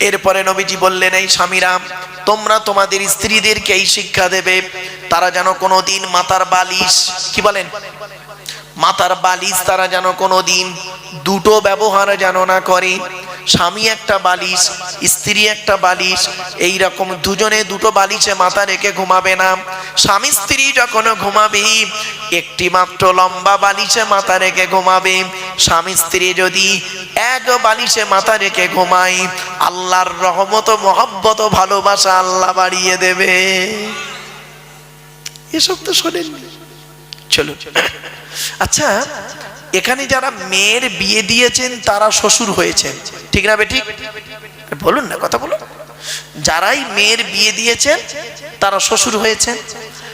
এরপরে নবীজি বললেন, এই স্বামীরা, তোমরা তোমাদের স্ত্রীদেরকে এই শিক্ষা দেবে। তারা যেন কোনোদিন মাতার বালিশ কি বলেন? মাতার বালিশ তারা যেন কোনোদিন দুটো ব্যবহার যেন না করে। স্বামী একটা বালিশ, স্ত্রী একটা বালিশ এই রকম দুজনে দুটো বালিশে মাথা রেখে ঘুমাবে না। স্বামী স্ত্রী যখন ঘুমাবে, একটি মাত্র লম্বা বালিশে মাথা রেখে ঘুমাবে। স্বামী স্ত্রী যদি এক বালিশে মাথা রেখে ঘুমাই আল্লাহর রহমত মহব্বত ভালোবাসা আল্লাহ বাড়িয়ে দেবে। এসব তো শোনেন চলো আচ্ছা এখানে যারা মেয়ের বিয়ে দিয়েছেন, তারা শ্বশুর হয়েছেন। ঠিক না বেঠিক বলুন না কথা বলুন। যারাই মেয়ের বিয়ে দিয়েছেন, তারা শ্বশুর হয়েছেন।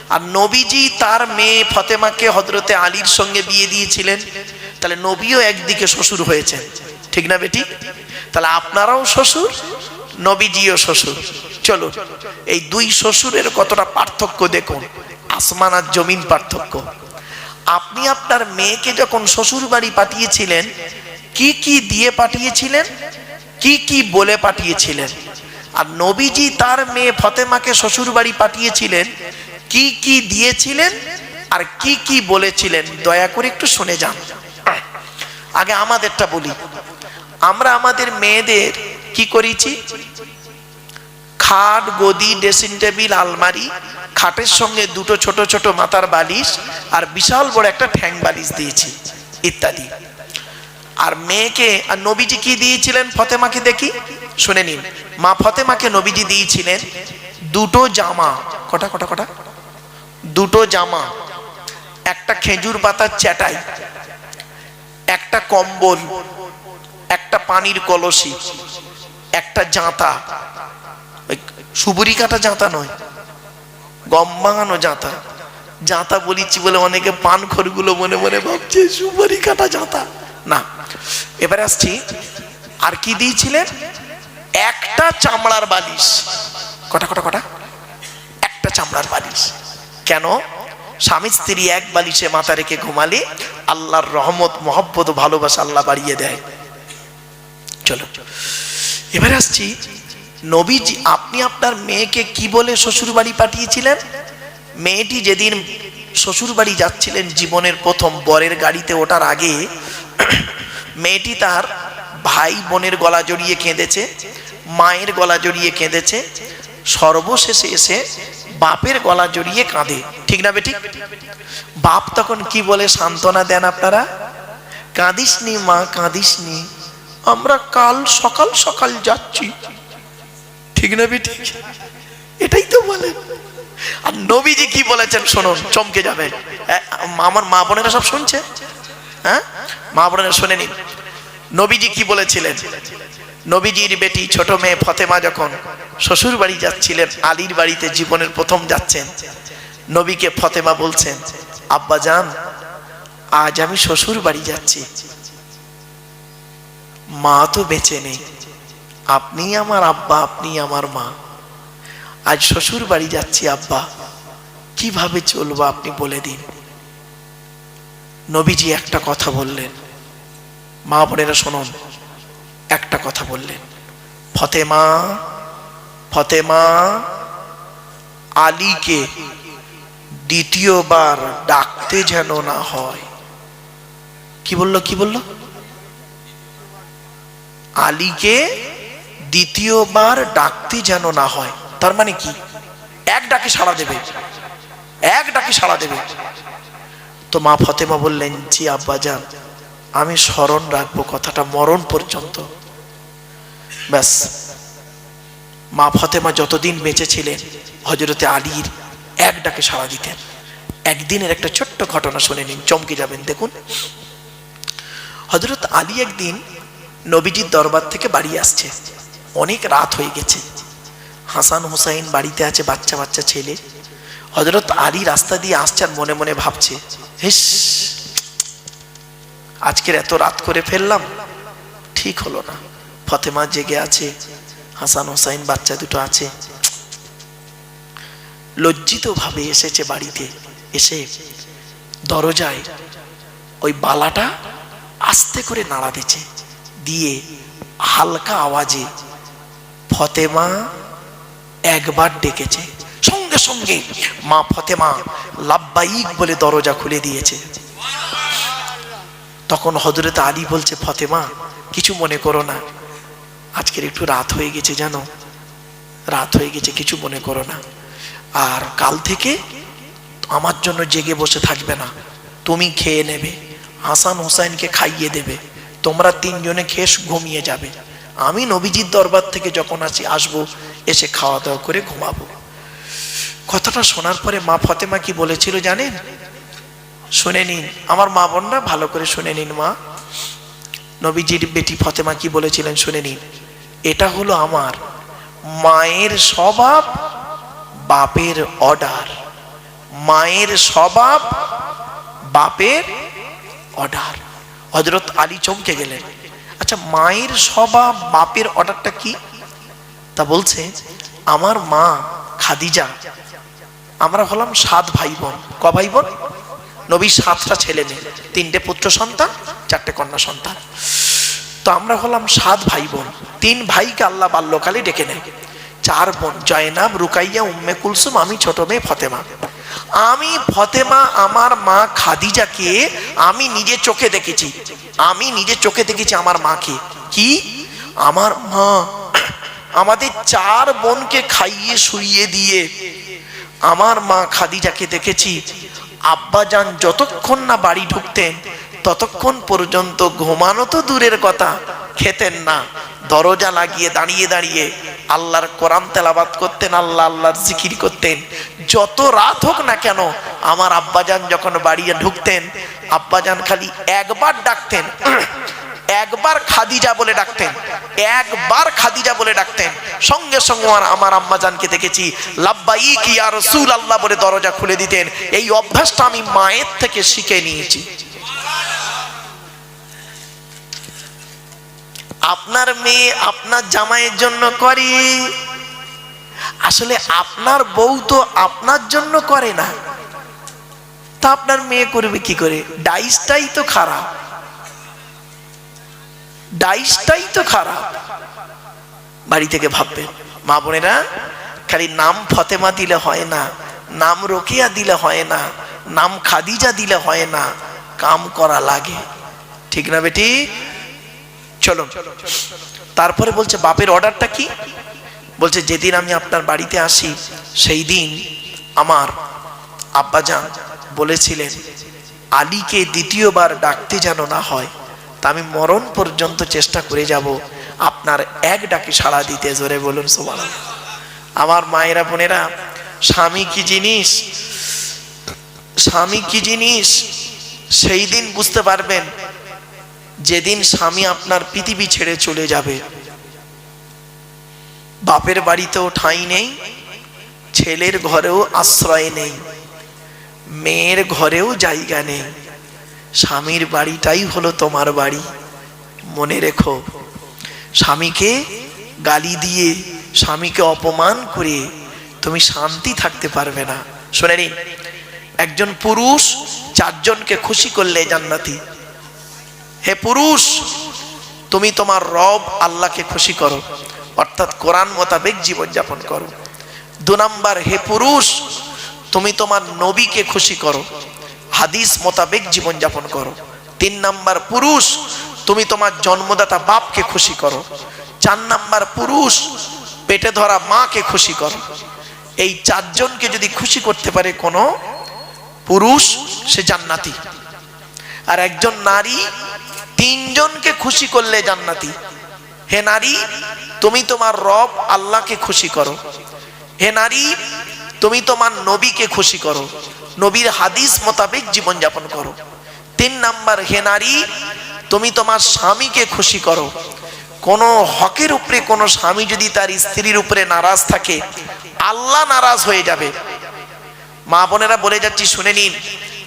আর নবীজি তার মেয়ে ফতেমাকে হজরতে আলীর সঙ্গে বিয়ে দিয়েছিলেন। তাহলে নবীও একদিকে শ্বশুর হয়েছেন। ঠিক না বেটি তাহলে আপনারাও শ্বশুর, নবীজিও শ্বশুর। চলো এই দুই শ্বশুরের কতটা পার্থক্য দেখুন। আসমান আর জমিন পার্থক্য। আপনি আপনার মেয়েকে যখন শ্বশুর বাড়ি পাঠিয়েছিলেন, কি কি দিয়ে পাঠিয়েছিলেন? কি কি বলে পাঠিয়েছিলেন? আর নবীজি তার মেয়ে ফতেমাকে শ্বশুর বাড়ি পাঠিয়েছিলেন, কি কি দিয়েছিলেন আর কি কি বলেছিলেন? দয়া করে একটু শুনে যান। আগে আমাদেরটা বলি। আমরা আমাদের মেয়েদের কি করেছি? খাট, গদি ড্রেসিং টেবিল আলমারি, খাটের সঙ্গে দুটো ছোট ছোট মাথার বালিশ আর বিশাল বড় একটা ঠ্যাং বালিশ দিয়েছি, ইত্যাদি। আর মেয়েকে, আর নবীজি কি দিয়েছিলেন ফতেমাকে দেখি? শুনে নিন। মা ফতেমাকে নবীজি দিয়েছিলেন দুটো জামা। কটা কটা কটা? দুটো জামা। একটা খেজুর পাতার চ্যাটাই একটা কম্বল, একটা পানির কলসি, একটা জাঁতা সুবুরি কাটা জাঁতা নয়, গম ভাঙানো জাঁতা জাঁতা বলিছি বলে অনেকে পান খড়গুলো মনে মনে ভাবছে সুপারি কাটা জাঁতা না, এবারে আসছি, আর কি দিয়েছিলেন? একটা চামড়ার বালিশ। কটা কটা কটা? একটা চামড়ার বালিশ। কেন? স্বামী স্ত্রী এক বালিশে মাথা রেখে ঘুমালে আল্লাহর রহমত, মহব্বত, ভালোবাসা আল্লাহ বাড়িয়ে দেয়। চলো, এবারে আসছি নবীজি, আপনি আপনার মেয়েকে কি বলে শ্বশুর বাড়ি পাঠিয়েছিলেন? মেয়েটি যেদিন শ্বশুর বাড়ি যাচ্ছিলেন জীবনের প্রথম বরের গাড়িতে ওঠার আগে, মেয়েটি তার ভাই বোনের গলা জড়িয়ে কেঁদেছে, মায়ের গলা জড়িয়ে কেঁদেছে, সর্বশেষে এসে বাপের গলা জড়িয়ে কাঁদে। ঠিক না বেটি বাপ তখন কি বলে সান্ত্বনা দেন আপনারা? কাঁদিসনি মা, কাঁদিসনি। আমরা কাল সকাল সকাল যাচ্ছি। ঠিক না বেটি এটাই তো বলেন আর নবীজি কি বলেছেন শুনুন, চমকে যাবে। আমার মা বোনেরা সব শুনছে? হ্যাঁ? মা বোনেরা শুনে নিন। নবীজি কি বলেছিলেন? নবীজির বেটি ছোট মেয়ে ফতেমা যখন শ্বশুর বাড়ি যাচ্ছিলেন, আলীর বাড়িতে জীবনের প্রথম যাচ্ছেন, নবীকে ফতেমা বলছেন, আব্বা যান, আজ আমি শ্বশুর বাড়ি যাচ্ছি। মা তো বেঁচে নেই। আপনি আমার আব্বা, আপনি আমার মা। আজ শ্বশুর বাড়ি যাচ্ছি, আব্বা। কীভাবে চলবো আপনি বলে দিন। নবীজি একটা কথা বললেন। মা বোনেরা শুনুন, একটা কথা বললেন। ফতেমা ফতেমা, আলীকে দ্বিতীয়বার ডাকতে যেন না হয়। কি বলল কি বলল? আলীকে দ্বিতীয়বার ডাকতে যেন না হয়, তার মানে কি? এক ডাকে সাড়া দেবে। এক ডাকে সাড়া দেবে। তো মা ফতেমা বললেন, জি আব্বা যান, আমি স্মরণ রাখব কথাটা মরণ পর্যন্ত। ব্যাস। মা ফতেমা যতদিন বেঁচে ছিলেন হজরতে আলীর এক ডাকে সাড়া দিতেন। একদিনের একটা ছোট্ট ঘটনা শুনে নিন, চমকে যাবেন, দেখুন। হজরত আলী একদিন নবীজির দরবার থেকে বাড়ি আসছে। অনেক রাত হয়ে গেছে। হাসান হুসাইন বাড়িতে আছে বাচ্চা বাচ্চা ছেলে। হজরত আলী রাস্তা দিয়ে আসছে আর মনে মনে ভাবছে হেস আজকের এত রাত করে ফেললাম, ঠিক হলো না। ফতেমা জেগে আছে, হাসান হুসাইন বাচ্চা দুটো আছে। লজ্জিত ভাবে এসেছে বাড়িতে, এসে দরজায় ওই বালাটা আস্তে করে নাড়া দিচ্ছে, দিয়ে হালকা আওয়াজে ফতেমা একবার ডেকেছে। সঙ্গে সঙ্গে মা ফতেমা লাব্বাইক বলে দরজা খুলে দিয়েছে। তখন হজরত আলী বলছে, ফতেমা, কিছু মনে করো না। আজকের একটু রাত হয়ে গেছে, জানো? রাত হয়ে গেছে, কিছু মনে করো না। আর কাল থেকে আমার জন্য জেগে বসে থাকবে না। তুমি খেয়ে নেবে। হাসান হোসাইনকে খাইয়ে দেবে। তোমরা তিনজনে খেয়ে ঘুমিয়ে যাবে। আমি নবীজির দরবার থেকে যখন আসি আসব, এসে খাওয়া দাওয়া করে ঘুমাবো। কথাটা শোনার পরে মা ফতেমা কি বলেছিল জানেন? শুনে নিন, আমার মা বোনরা ভালো করে শুনে নিন মা। নবীজির বেটি ফতেমা কি বলেছিলেন শুনে নিন। এটা হলো আমার মায়ের স্বভাব, বাপের অর্ডার। মায়ের স্বভাব, বাপের অর্ডার। হজরত আলী চমকে গেলেন। আচ্ছা মায়ের স্বভাব, বাপের অর্ডারটা কি? তা বলছে, আমার মা খাদিজা, আমরা হলাম সাত ভাই বোন ক ভাই বোন নবীর সাতটা ছেলে মেয়ে, তিনটে পুত্র সন্তান, চারটে কন্যা সন্তান। তো আমরা হলাম সাত ভাই বোন তিন ভাইকে আল্লাহ বাল্যকালে ডেকে নেয় চার বোন, জয়নাব, রুকাইয়া, উম্মে কুলসুম, আমি, ছোট মেয়ে ফতেমা। আমি ফতেমা আমার মা খাদিজাকে আমি নিজে চোখে দেখেছি। আমি নিজে চোখে দেখেছি আমার মাকে। কি? আমার মা আমাদের চার বোনকে খাইয়ে শুইয়ে দিয়ে আমার মা খাদিজাকে দেখেছি। আব্বাজান যতক্ষণ না বাড়ি ঢুকতেন ততক্ষণ পর্যন্ত ঘুমানো তো দূরের কথা, খেতেন না। দরজা লাগিয়ে দাঁড়িয়ে দাঁড়িয়ে আল্লাহর কোরআন তেলাবাত করতেন, আল্লাহ আল্লাহর জিকির করতেন। যত রাত হোক না কেন আমার আব্বাজান যখন বাড়িয়ে ঢুকতেন, আব্বাজান খালি একবার ডাকতেন, একবার খাদিজা বলে ডাকতেন, একবার খাদিজা বলে ডাকতেন। সঙ্গে সঙ্গে আমার- আম্মাজানকে দেখেছি লাব্বাই কি আর রসুল আল্লাহ বলে দরজা খুলে দিতেন। এই অভ্যাসটা আমি মায়ের থেকে শিখে নিয়েছি। আপনার মেয়ে আপনার জামাইয়ের জন্য করে। আসলে আপনার বউ তো আপনার জন্য করে না। তা আপনার মেয়ে করবে কি করে? ডাইসটাই তো খারাপ। ডাইসটাই তো খারাপ। বাড়ি থেকে ভাববেন, মা বোনেরা, খালি নাম ফতেমা দিলে হয় না, নাম রোকেয়া দিলে হয় না, নাম খাদিজা দিলে হয় না, কাম করা লাগে। ঠিক না বেটি? চলো। তারপরে বলছে, বাপের অর্ডারটা কি? বলছে, যেদিন আমি আপনার বাড়িতে আসি সেই দিন আমার আব্বাজান বলেছিলেন, আলীকে দ্বিতীয়বার ডাকতে যেন না হয়, তা আমি মরণ পর্যন্ত চেষ্টা করে যাব। আপনার এক ডাকে সাড়া দিতে জোরে বলুন সোমান আমার মায়েরা, বোনেরা, স্বামী কি জিনিস? স্বামী কি জিনিস? সেই দিন বুঝতে পারবেন যেদিন স্বামী আপনার পৃথিবী ছেড়ে চলে যাবে। বাপের বাড়িতেও ঠাঁই নেই, ছেলের ঘরেও আশ্রয় নেই, মেয়ের ঘরেও জায়গা নেই। স্বামীর বাড়িটাই হলো তোমার বাড়ি, মনে রেখো। স্বামীকে গালি দিয়ে, স্বামীকে অপমান করে তুমি শান্তি থাকতে পারবে না। শুনে একজন পুরুষ চারজনকে খুশি করলে জান্নাতি। হে পুরুষ, তুমি তোমার রব আল্লাহকে খুশি করো। অর্থাৎ কোরআন মোতাবেক জীবনযাপন করো। দু নাম্বার, হে পুরুষ, তুমি তোমার নবীকে খুশি করো। হাদিস মোতাবেক জীবনযাপন করো। তিন নাম্বার, পুরুষ, তুমি তোমার জন্মদাতা বাপকে খুশি করো। চার নাম্বার, পুরুষ, পেটে ধরা মাকে খুশি করো। এই চারজনকে যদি খুশি করতে পারে কোনো পুরুষ, সে জান্নাতি। আর একজন নারী তিনজনকে খুশি করলে জান্নাতি। হে নারী, তুমি তোমার রব আল্লাহকে খুশি করো। হে নারী, তুমি তোমার নবীকে খুশি করো। নবীর হাদিস মোতাবেক জীবনযাপন করো। তিন নাম্বার, হে নারী, তুমি তোমার স্বামীকে খুশি করো। কোনো হকের উপরে, কোনো স্বামী যদি তার স্ত্রীর উপরে নারাজ থাকে, আল্লাহ নারাজ হয়ে যাবে। মা বোনেরা বলে যাচ্ছি, শুনে নিন।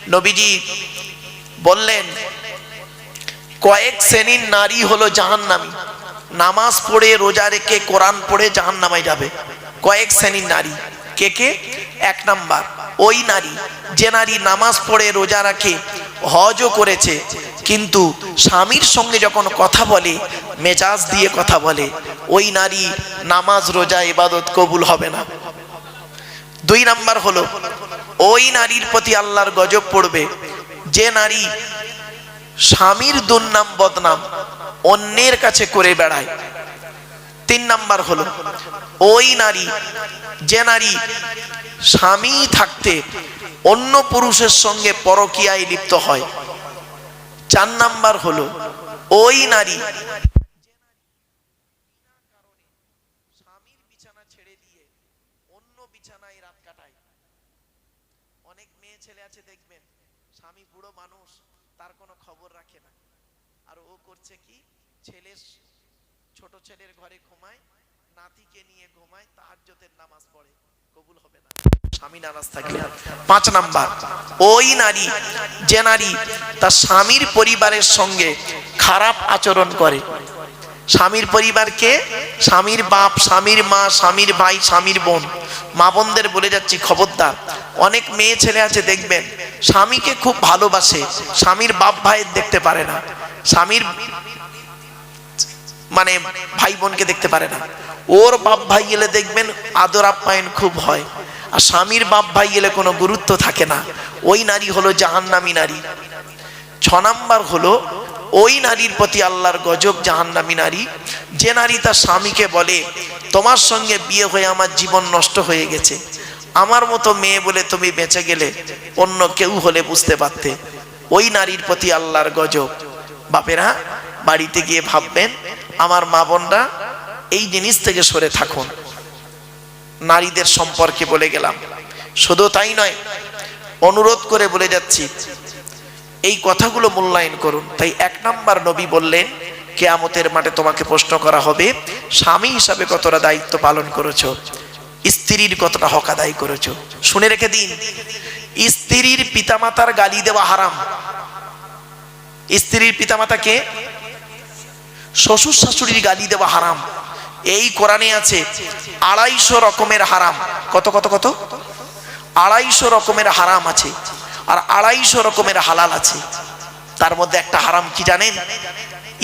নবীজি বললেন কয়েক শ্রেণির নারী হলো জাহান্নামী। নামাজ পড়ে, রোজা রেখে, কোরআন পড়ে জাহান নামায় যাবে। কয়েক শ্রেণির নারী। কে কে? এক নাম্বার। ওই নারী, যে নারী নামাজ পড়ে, রোজা রাখে, হজও করেছে, কিন্তু স্বামীর সঙ্গে যখন কথা বলে, মেজাজ দিয়ে কথা বলে, ওই নারী নামাজ, রোজা, ইবাদত কবুল হবে না। দুই নাম্বার হলো, ওই নারীর প্রতি আল্লাহর গজব পড়বে। যে নারী স্বামীর দুর্নাম বদনাম অন্যের কাছে করে বেড়ায়। তিন নাম্বার হলো, ওই নারী, যে নারী স্বামী থাকতে অন্য পুরুষের সঙ্গে পরকীয়ায় লিপ্ত হয়। চার নাম্বার হলো, ওই নারী তার কোনো খবর রাখে না। আর ও করছে কি? ছেলে ছোট ছেলের ঘরে ঘুমায়, নাতিকে নিয়ে ঘুমায় তাহাজ্জতের নামাজ পড়ে। কবুল হবে না। স্বামী নারাজ পাঁচ নাম্বার, ওই নারী, যে নারী তার স্বামীর পরিবারের সঙ্গে খারাপ আচরণ করে। স্বামীর পরিবারকে স্বামীর বাপ, স্বামীর মা, স্বামীর ভাই, স্বামীর বোন। মা বোনদের বলে যাচ্ছি, খবরদার, অনেক মেয়ে ছেলে আছে, দেখবেন স্বামীকে খুব ভালোবাসে, স্বামীর বাপ ভাইয়ের দেখতে পারে না। স্বামীর মানে ভাই বোনকে দেখতে পারে না। ওর বাপ ভাই এলে দেখবেন আদর আপ্যায়ন খুব হয়। আর স্বামীর বাপ ভাই এলে কোনো গুরুত্ব থাকে না। ওই নারী হলো জাহান্নামী নারী। ছ নাম্বার হলো, ওই নারীর প্রতি আল্লাহর গজব জাহান্নামী নারী। যে নারী তার স্বামীকে বলে, তোমার সঙ্গে বিয়ে হয়ে আমার জীবন নষ্ট হয়ে গেছে। আমার মতো মেয়ে বলে তুমি বেঁচে গেলে অন্য কেউ হলে বুঝতে পারতে। ওই নারীর প্রতি আল্লাহর গজব। বাপেরা, বাড়িতে গিয়ে ভাববেন, আমার মা বোনরা, এই জিনিস থেকে সরে থাকুন। নারীদের সম্পর্কে বলে গেলাম। শুধু তাই নয়, অনুরোধ করে বলে যাচ্ছি, এই কথাগুলো মূল্যায়ন করুন। তাই এক নাম্বার নবী বললেন, কেয়ামতের মাঠে তোমাকে প্রশ্ন করা হবে, স্বামী হিসাবে কতটা দায়িত্ব পালন করেছ? স্ত্রীর কতটা হক আদায় করেছ? শুনে রেখে দিন। স্ত্রীর পিতামাতার গালি দেওয়া হারাম। স্ত্রীর পিতামাতাকে শ্বশুর শাশুড়ির গালি দেওয়া হারাম। এই কোরআনে আছে, আড়াইশো রকমের হারাম। কত কত কত? আড়াইশো রকমের হারাম আছে আর আড়াইশো রকমের হালাল আছে। তার মধ্যে একটা হারাম কি জানেন?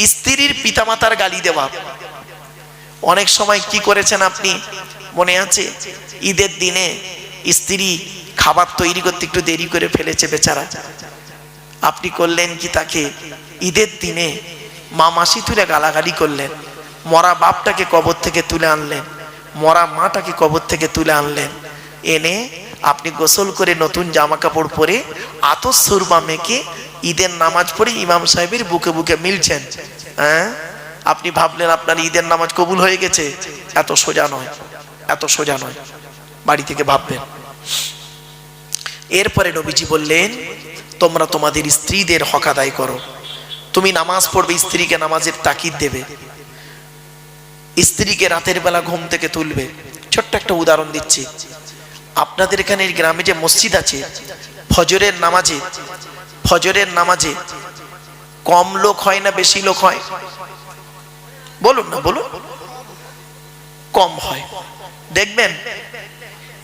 স্ত্রীর পিতামাতার গালি দেওয়া। অনেক সময় কি করেছেন আপনি? মনে আছে? ঈদের দিনে স্ত্রী খাবার তৈরি করতে একটু দেরি করে ফেলেছে বেচারা। আপনি করলেন কি তাকে? ঈদের দিনে মা মাসি তুলে গালাগালি করলেন। মরা বাপটাকে কবর থেকে তুলে আনলেন। মরা মাটাকে কবর থেকে তুলে আনলেন। এনে আপনি গোসল করে নতুন জামা কাপড় পরে আতর সুরমা মেখে ঈদের নামাজ পড়ে ইমাম সাহেবের বুকে বুকে মিলছেন। হ্যাঁ? আপনি ভাবলেন আপনার ঈদের নামাজ কবুল হয়ে গেছে, এত সোজা নয়, এত সোজা নয়। বাড়ি থেকে ভাববেন। এরপরে নবীজি বললেন, তোমরা তোমাদের স্ত্রীদের হক আদায় করো। তুমি নামাজ পড়বে, স্ত্রীকে নামাজের তাকিদ দেবে। স্ত্রীকে রাতের বেলা ঘুম থেকে তুলবে। ছোট্ট একটা উদাহরণ দিচ্ছি। আপনাদের এখানে গ্রামে যে মসজিদ আছে, ফজরের নামাজে ফজরের নামাজে কম লোক হয় না, বেশি লোক হয়? বলুন না, বলুন। কম হয়। দেখবেন,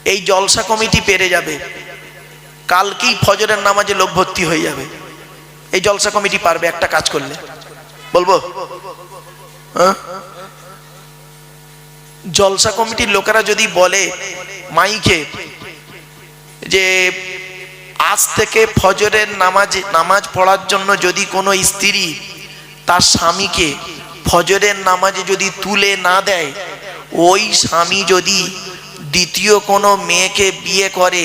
এই জলসা কমিটি পেরে যাবে। কালকেই ফজরের নামাজে লোক ভর্তি হয়ে যাবে। এই জলসা কমিটি পারবে একটা কাজ করলে। বলব? হ্যাঁ? জলসা কমিটির লোকেরা যদি বলে মাইকে যে আজ থেকে ফজরের নামাজ নামাজ পড়ার জন্য যদি কোনো স্ত্রী তার স্বামীকে ফজরের নামাজে যদি তুলে না দেয়, ওই স্বামী যদি দ্বিতীয় কোনো মেয়েকে বিয়ে করে,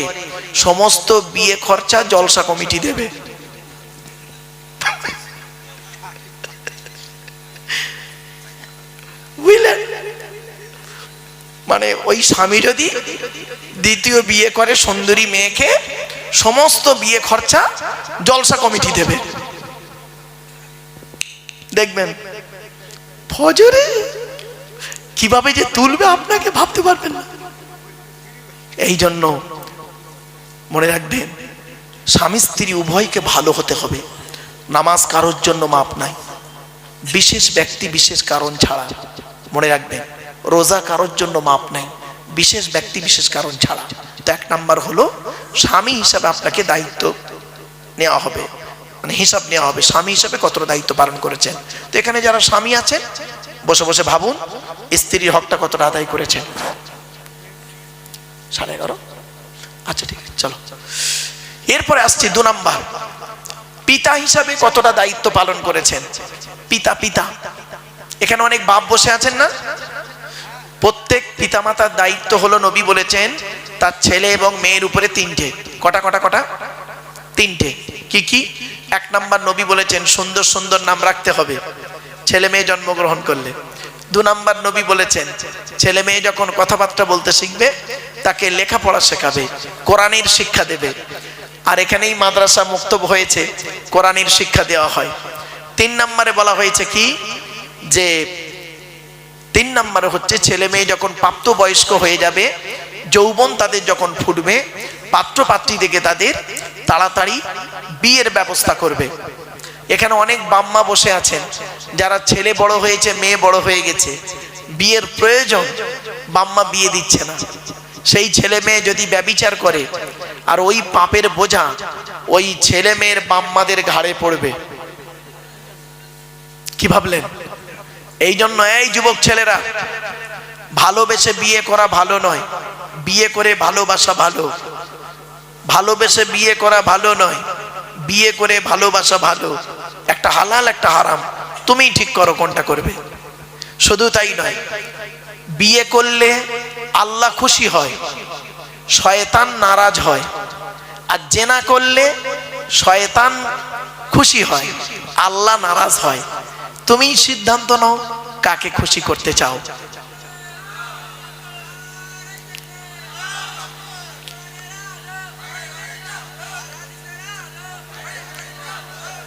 সমস্ত বিয়ে খরচা জলসা কমিটি দেবে। মানে ওই স্বামী যদি দ্বিতীয় বিয়ে করে সুন্দরী মেয়েকে, সমস্ত বিয়ে খরচা জলসা কমিটি দেবে। দেখবেন, ফজরে কীভাবে যে তুলবে আপনাকে ভাবতে পারবেন না। এই জন্য মনে রাখবেন, স্বামী স্ত্রী উভয়কে ভালো হতে হবে, নামাজ কারোর জন্য মাপ নাই, বিশেষ ব্যক্তি বিশেষ কারণ ছাড়া। মনে রাখবেন, রোজা কারোর জন্য মাপ নাই, বিশেষ ব্যক্তি বিশেষ কারণ ছাড়া। তো এক নাম্বার হলো, স্বামী হিসাবে আপনাকে দায়িত্ব নেওয়া হবে। মানে হিসাব নেওয়া হবে। স্বামী হিসাবে কতটা দায়িত্ব পালন করেছেন? তো এখানে যারা স্বামী আছেন, বসে বসে ভাবুন, স্ত্রীর হকটা কতটা আদায় করেছেন? সাড়ে এগারো? আচ্ছা ঠিক আছে, চলো। এরপরে আসছি দু নাম্বার। পিতা হিসাবে কতটা দায়িত্ব পালন করেছেন? পিতা পিতা। এখানে অনেক বাপ বসে আছেন না? প্রত্যেক পিতামাতার দায়িত্ব হলো নবী বলেছেন, তার ছেলে এবং মেয়ের উপরে তিনটে। কটা কটা কটা? তিনটে। কি কি? এক নাম্বার নবী বলেছেন, সুন্দর সুন্দর নাম রাখতে হবে। ছেলে মেয়ে জন্মগ্রহণ করলে। দু নাম্বার নবী বলেছেন, ছেলে মেয়ে যখন কথাবার্তা বলতে শিখবে, তাকে লেখাপড়া শেখাবে, কোরআনের শিক্ষা দেবে। আর এখানেই মাদ্রাসা মুক্তব হয়েছে, কোরআনের শিক্ষা দেওয়া হয়। তিন নম্বরে বলা হয়েছে কি? যে, তিন নম্বরে হচ্ছে ছেলে মেয়ে যখন প্রাপ্ত বয়স্ক হয়ে যাবে যৌবন তাদের যখন ফুটবে পাত্র পাত্রী থেকে তাদের তাড়াতাড়ি বিয়ের ব্যবস্থা করবে। এখানে অনেক বাম্মা বসে আছেন, যারা ছেলে বড় হয়েছে, মেয়ে বড় হয়ে গেছে। বিয়ের প্রয়োজন, বাম্মা বিয়ে দিচ্ছে না। সেই ছেলে মেয়ে যদি ব্যবিচার করে, আর ওই পাপের বোঝা ওই ছেলে মেয়ের বাম্মাদের ঘাড়ে পড়বে। কি ভাবলেন? এই জন্য, এই যুবক ছেলেরা, ভালোবেসে বিয়ে করা ভালো নয়। বিয়ে করে ভালোবাসা ভালো। ভালোবেসে বিয়ে করা ভালো নয়, বিয়ে করে ভালোবাসা ভালো। একটা হালাল, একটা হারাম। তুমিই ঠিক করো কোনটা করবে। শুধু তাই নয়, বিয়ে করলে আল্লাহ খুশি হয়, শয়তান নারাজ হয়। আর জেনা করলে শয়তান খুশি হয়, আল্লাহ নারাজ হয়। তুমি সিদ্ধান্ত নাও কাকে খুশি করতে চাও।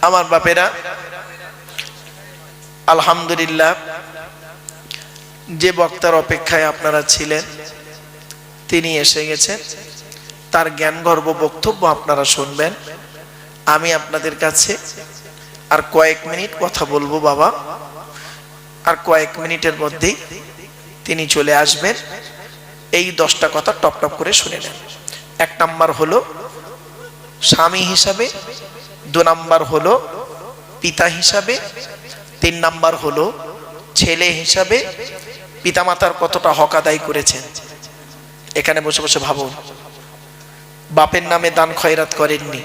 আমার বাপেরা, আলহামদুলিল্লাহ, যে বক্তার অপেক্ষায় আপনারা ছিলেন, তিনি এসে গেছেন। তার জ্ঞান গর্ব বক্তব্য আপনারা শুনবেন। আমি আপনাদের কাছে আর কয়েক মিনিট কথা বলব বাবা। আর কয়েক মিনিটের মধ্যেই তিনি চলে আসবেন। এই দশটা কথা টপ টপ করে শুনে নেন। এক নাম্বার হলো, স্বামী হিসাবে দু নাম্বার হলো পিতা হিসাবে, তিন নাম্বার হলো ছেলে হিসাবে, পিতামাতার কতটা হক আদায় করেছেন? এখানে বসে বসে ভাবুন। বাপের নামে দান খয়রাত করেননি।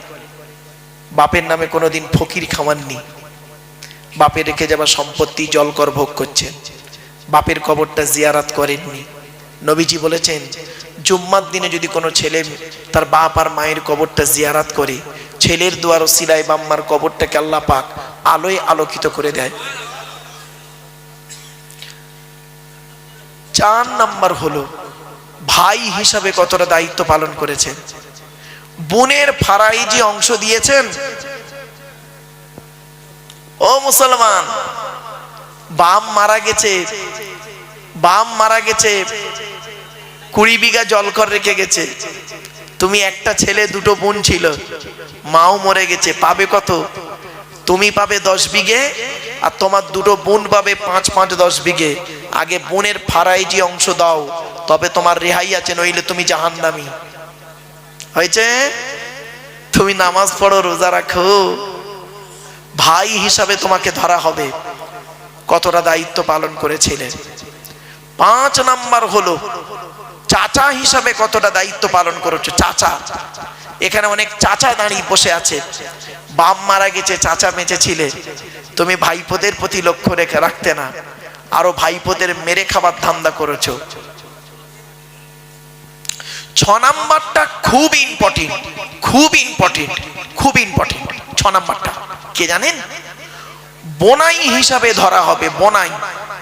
বাপের নামে কোনোদিন ফকির খাওয়াননি। বাপের রেখে যাওয়া সম্পত্তি জলকর ভোগ করছেন। বাপের কবরটা জিয়ারাত করেননি। নবীজি বলেছেন, জুম্মার দিনে যদি কোনো ছেলে তার বাপ আর মায়ের কবরটা জিয়ারাত করে, ছেলের দুয়ার সিলাই বাম্মার কবরটাকে আল্লাহ পাক আলোয় আলোকিত করে দেয়। চার নাম্বার হলো, ভাই হিসাবে কতটা দায়িত্ব পালন করেছেন? বোনের ফারাইজি অংশ দিয়েছেন? ও মুসলমান বাম মারা গেছে বাম মারা গেছে কুড়ি বিঘা জলকর রেখে গেছে। তুমি একটা ছেলে, দুটো বোন ছিল। মাও মরে গেছে। পাবে কত? তুমি পাবে দশ বিঘে আর তোমার দুটো বোন পাবে পাঁচ পাঁচ দশ বিঘে। আগে বোনের ফারাইজি অংশ দাও, তবে তোমার রেহাই আছে, নইলে তুমি জাহান্নামি। হয়েছে? তুমি নামাজ পড়ো, রোজা রাখো। ভাই হিসাবে তোমাকে ধরা হবে। কতটা দায়িত্ব পালন করেছিলেন পাঁচ নাম্বার হলো চাচা হিসাবে কতটা দায়িত্ব পালন করেছ? চাচা। এখানে অনেক চাচা দাঁড়িয়ে বসে আছে। বাম মারা গেছে, চাচা বেঁচে ছিলে। তুমি ভাইপোদের প্রতি লক্ষ্য রেখে রাখতে না। আরও ভাইপোদের মেরে খাবার ধান্দা করেছ। ছ নাম্বারটা খুব ইম্পর্টেন্ট খুব ইম্পর্টেন্ট খুব ইম্পর্টেন্ট ছ নাম্বারটা। কে জানেন? বোনাই হিসাবে ধরা হবে, বোনাই।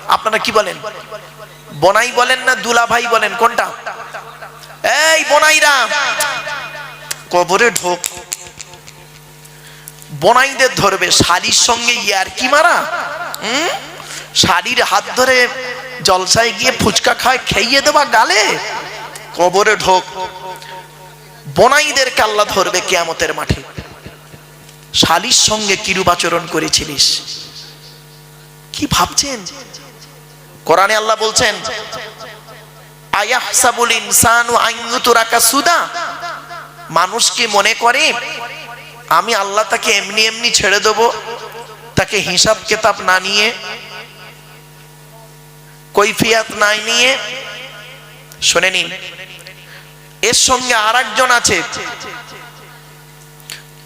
আপনারা কি বলেন? বোনাই বলেন না দুলা ভাই বলেন, কোনটা? এই বনাইরা। কবরে ঢোক। বনাইদের ধরবে, শাড়ির সঙ্গে ইয়ার কি মারা? হুম? শাড়ির হাত ধরে জলসায় গিয়ে ফুচকা খায় খেয়ে দেবা গালে? কবরে ঢোক। বনাইদের কাল্লা ধরবে কেয়ামতের মাঠে। শালির সঙ্গে কিরূপাচরণ করেছিলিস? কি ভাবছেন? কোরআনে আল্লাহ বলছেন, আয়াহসাবুল ইনসানু আইয়ুতুরাকা সুদা? মানুষ কি মনে করে, আমি আল্লাহ তাকে এমনি এমনি ছেড়ে দেবো, তাকে হিসাব কেতাব না নিয়ে, কৈফিয়াত নাই নিয়ে। শুনে নিন। এর সঙ্গে আর একজন আছে।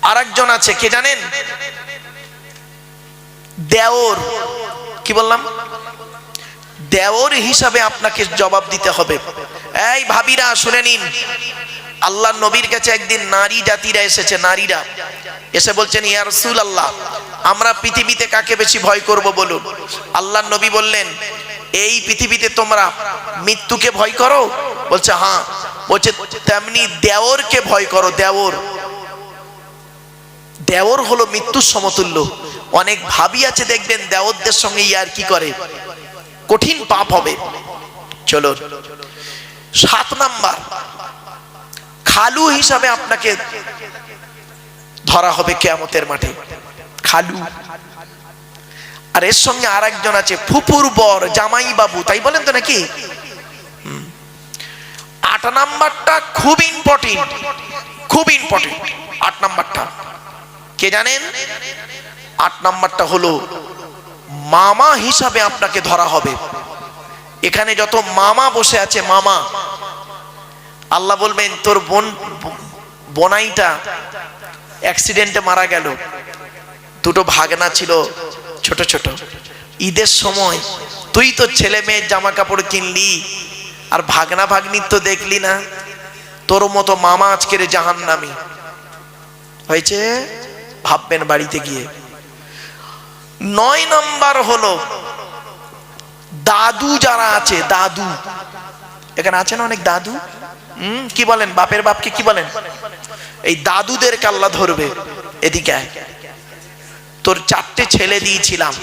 আর একজন আছে, কে জানেন? দেওর। কি বললাম? দেওর হিসাবে আপনাকে জবাব দিতে হবে। এই ভাবিরা, শুনে নিন। আল্লাহ নবীর কাছে একদিন নারী জাতিরা এসেছে, নারীরা। এসে বলছেন, ইয়া রসুল আল্লাহ আমরা পৃথিবীতে কাকে বেশি ভয় করব বলুন? আল্লাহ নবী বললেন, এই পৃথিবীতে তোমরা মৃত্যুকে ভয় করো? বলছে হ্যাঁ। বলছে, তেমনি দেওরকে ভয় করো, দেওর। দেওর হলো মৃত্যুর সমতুল্য। অনেক ভাবি আছে, দেখবেন দেওরদের সঙ্গে ইয়ার কি করে? কঠিন পাপ হবে। চলো, সাত নাম্বার। খালু হিসাবে আপনাকে ধরা হবে কেয়ামতের মাঠে। খালু। আর এর সঙ্গে আর একজন আছে, ফুপুর বর জামাই বাবু তাই বলেন তো নাকি। আট নাম্বারটা খুব ইম্পর্টেন্ট খুব ইম্পর্টেন্ট আট নাম্বারটা। কে জানেন? আট নাম্বারটা হলো মামা হিসাবে আপনাকে ধরা হবে। এখানে যত মামা বসে আছে, মামা। আল্লাহ বলবেন, তোর বোন, বোনাইটা অ্যাক্সিডেন্টে মারা গেল। দুটো ভাগনা ছিল ছোট ছোট। ঈদের সময় তুই তো ছেলে মেয়ের জামা কাপড় কিনলি, আর ভাগনা ভাগ্নির তো দেখলি না। তোর মতো মামা আজকের জাহান নামি হয়েছে? ভাববেন বাড়িতে গিয়ে। নয় নাম্বার হলো দাদু যারা আছে, দাদু। এখানে আছেন অনেক দাদু? হুম, কি বলেন? বাপের বাপকে কি বলেন? এই দাদুদের কাল্লা ধরবে এদিকে। তোর চারটে ছেলে দিয়েছিলাম।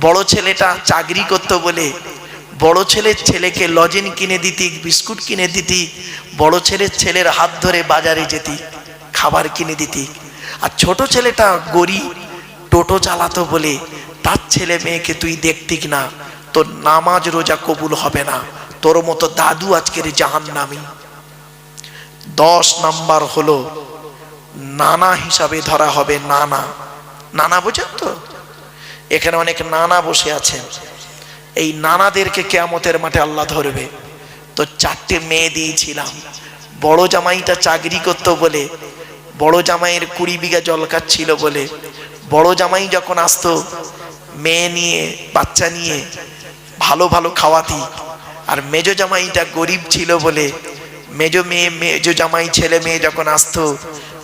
বড় ছেলেটা চাকরি করতো বলে। বড় ছেলের ছেলেকে লজেন কিনে দিতি, বিস্কুট কিনে দিতি। বড় ছেলের ছেলের হাত ধরে বাজারে যেতি, খাবার কিনে দিতি। আর ছোট ছেলেটা গরিব টোটো চালাতো বলে, তার ছেলে মেয়েকে তুই দেখতিক না, তোর নামাজ রোজা কবুল হবে না, তোর মতো দাদু আজকের জাহান নামি দশ নাম্বার হলো, নানা হিসাবে ধরা হবে নানা। নানা বোঝেন তো? এখানে অনেক নানা বসে আছেন এই নানাদেরকে কেয়ামতের মাঠে আল্লাহ ধরবে। তো চারটে মেয়ে দিয়েছিলাম। বড় জামাইটা চাকরি করতো বলে, বড় জামাইয়ের কুড়ি বিঘা জল ছিল বলে বড় জামাই যখন আসতো, মেয়ে নিয়ে, বাচ্চা নিয়ে, ভালো ভালো খাওয়াতি। আর মেজ জামাইটা গরিব ছিল বলে মেজ মেয়ে, মেজ জামাই, ছেলে মেয়ে যখন আসতো,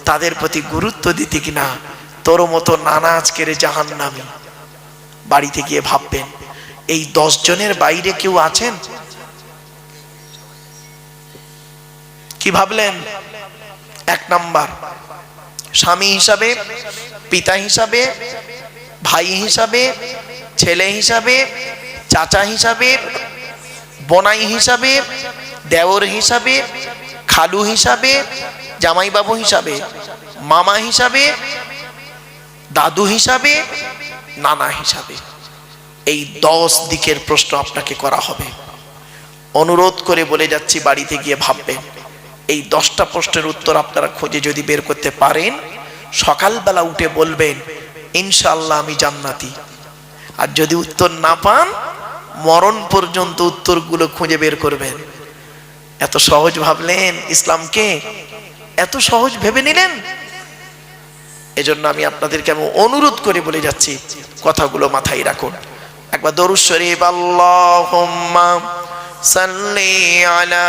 তাদের প্রতি গুরুত্ব দিতি কিনা, তোর মতো নানা আজকের জাহান নামি বাড়িতে গিয়ে ভাববেন, এই দশ জনের বাইরে কেউ আছেন? কি ভাবলেন? এক নাম্বার স্বামী হিসাবে, পিতা হিসাবে, ভাই হিসাবে, ছেলে হিসাবে, চাচা হিসাবে, বনাই হিসাবে, দেওর হিসাবে, খালু হিসাবে, জামাইবাবু হিসাবে, মামা হিসাবে, দাদু হিসাবে, নানা হিসাবে। এই দশ দিকের প্রশ্ন আপনাকে করা হবে। অনুরোধ করে বলে যাচ্ছি, বাড়িতে গিয়ে ভাববেন। এই দশটা প্রশ্নের উত্তর আপনারা খুঁজে যদি বের করতে পারেন, সকালবেলা উঠে বলবেন ইনশাল্লাহ আমি জান্নাতি। আর যদি উত্তর না পান, মরণ পর্যন্ত উত্তরগুলো খুঁজে বের করবেন। এত সহজ ভাবলেন ইসলামকে? এত সহজ ভেবে নিলেন? এজন্য আমি আপনাদেরকে আমি অনুরোধ করে বলে যাচ্ছি, কথাগুলো মাথায় রাখুন। একবার দরুদ শরীফ, আল্লাহুম্মা সাল্লি আলা